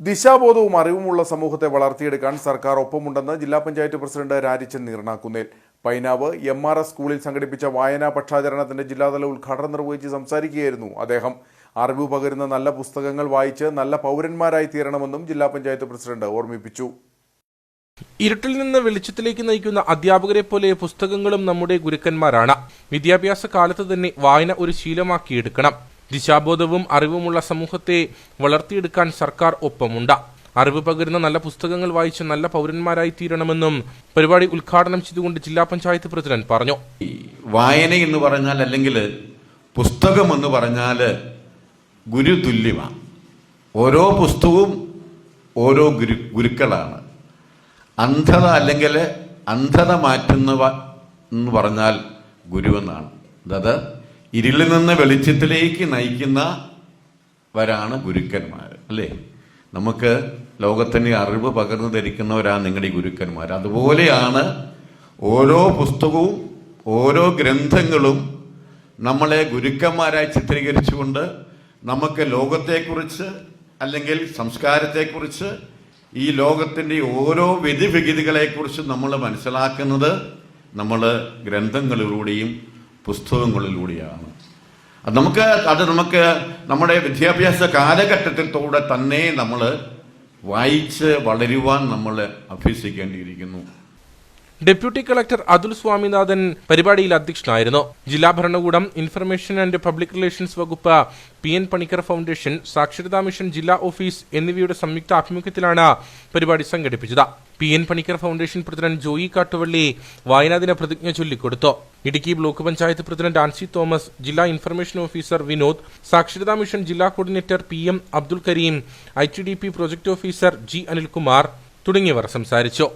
ദിശാബോധവും അറിവുമുള്ള സമൂഹത്തെ വളർത്തിയെടുക്കാൻ സർക്കാർ ഒപ്പമുണ്ടെന്ന് ജില്ലാ panchayat president Rajichan Neernakkunnel Painavu M R S സ്കൂളിൽ സംഘടിപ്പിച്ച വായനാ പക്ഷാചരണത്തിന്റെ ജില്ലാതല ഉദ്ഘാടനം നിർവഹിച്ച് സംസാരിക്കുകയായിരുന്നു അദ്ദേഹം. അറിവ് പകരുന്ന നല്ല പുസ്തകങ്ങൾ വായിച്ച് നല്ല പൗരന്മാരായി തീരണമെന്നും ജില്ലാ പഞ്ചായത്ത് പ്രസിഡന്റ് ഓർമ്മിപ്പിച്ചു. ഇരുട്ടിൽ നിന്ന് വെളിച്ചത്തിലേക്ക് നയിക്കുന്ന അധ്യാപകരെ പോലെ പുസ്തകങ്ങളും നമ്മുടെ ഗുരുക്കന്മാരാണ്. വിദ്യാഭ്യാസ കാലത്ത് തന്നെ വായന ഒരു ശീലമാക്കിയെടുക്കണം. ദിശാബോധവും അറിവുമുള്ള സമൂഹത്തെ വളർത്തിയെടുക്കാൻ സർക്കാർ ഒപ്പമുണ്ട്. അറിവ് പകരുന്ന നല്ല പുസ്തകങ്ങൾ വായിച്ച് നല്ല പൗരന്മാരായി തീരണമെന്നും പരിപാടി ഉദ്ഘാടനം ചെയ്തുകൊണ്ട് ജില്ലാ പഞ്ചായത്ത് പ്രസിഡന്റ് പറഞ്ഞു. വായന എന്ന് പറഞ്ഞാൽ അല്ലെങ്കിൽ പുസ്തകം എന്ന് പറഞ്ഞാൽ ഗുരുതുല്യമാണ്. ഓരോ പുസ്തകവും ഓരോ ഗുരു ഗുരുക്കളാണ്. അന്ധത അല്ലെങ്കിൽ അന്ധത മാറ്റുന്നവ എന്ന് പറഞ്ഞാൽ ഗുരു എന്നാണ്. അതായത് ഇരുളിൽ നിന്ന് വെളിച്ചത്തിലേക്ക് നയിക്കുന്ന നയിക്കുന്നവരാണ് ഗുരുക്കന്മാർ അല്ലേ? നമുക്ക് ലോകത്തിന്റെ അറിവ് പകർന്നു ധരിക്കുന്നവരാണ് നിങ്ങളുടെ ഗുരുക്കന്മാർ. അതുപോലെയാണ് ഓരോ പുസ്തകവും ഓരോ ഗ്രന്ഥങ്ങളും നമ്മളെ ഗുരുക്കന്മാരായി ചിത്രീകരിച്ചുകൊണ്ട് നമുക്ക് ലോകത്തെക്കുറിച്ച് അല്ലെങ്കിൽ സംസ്കാരത്തെക്കുറിച്ച് ഈ ലോകത്തിന്റെ ഓരോ വിധിവിഗതികളെക്കുറിച്ച് നമ്മൾ മനസ്സിലാക്കുന്നത് നമ്മൾ ഗ്രന്ഥങ്ങളിലൂടെയും പുസ്തകങ്ങളിലൂടെയാണ്. അത് നമുക്ക് അത് നമുക്ക് നമ്മുടെ വിദ്യാഭ്യാസ കാലഘട്ടത്തിലൂടെ തന്നെ നമ്മൾ വായിച്ച് വളരുവാൻ നമ്മൾ അഭ്യസിക്കേണ്ടിയിരിക്കുന്നു. ഡെപ്യൂട്ടി കളക്ടർ അതുൽ സ്വാമിനാഥൻ പരിപാടിയിൽ അധ്യക്ഷനായിരുന്നു. ജില്ലാ ഭരണകൂടം ഇൻഫർമേഷൻ ആൻഡ് പബ്ലിക് റിലേഷൻസ് വകുപ്പ് പി എൻ പണിക്കർ ഫൗണ്ടേഷൻ സാക്ഷരതാ മിഷൻ ജില്ലാ ഓഫീസ് എന്നിവയുടെ സംയുക്ത ആഭിമുഖ്യത്തിലാണ് പരിപാടി സംഘടിപ്പിച്ചത്. P N Panicker foundation president Joy Kattuvally വായനാദിന പ്രതിജ്ഞ ചൊല്ലിക്കൊടുത്തു. Idukki block panchayat president Ancy Thomas ജില്ലാ ഇൻഫർമേഷൻ ഓഫീസർ വിനോദ് സാക്ഷരതാ മിഷൻ ജില്ലാ coordinator P M Abdul Kareem I T D P project officer G Anilkumar തുടങ്ങിയവർ സംസാരിച്ചു.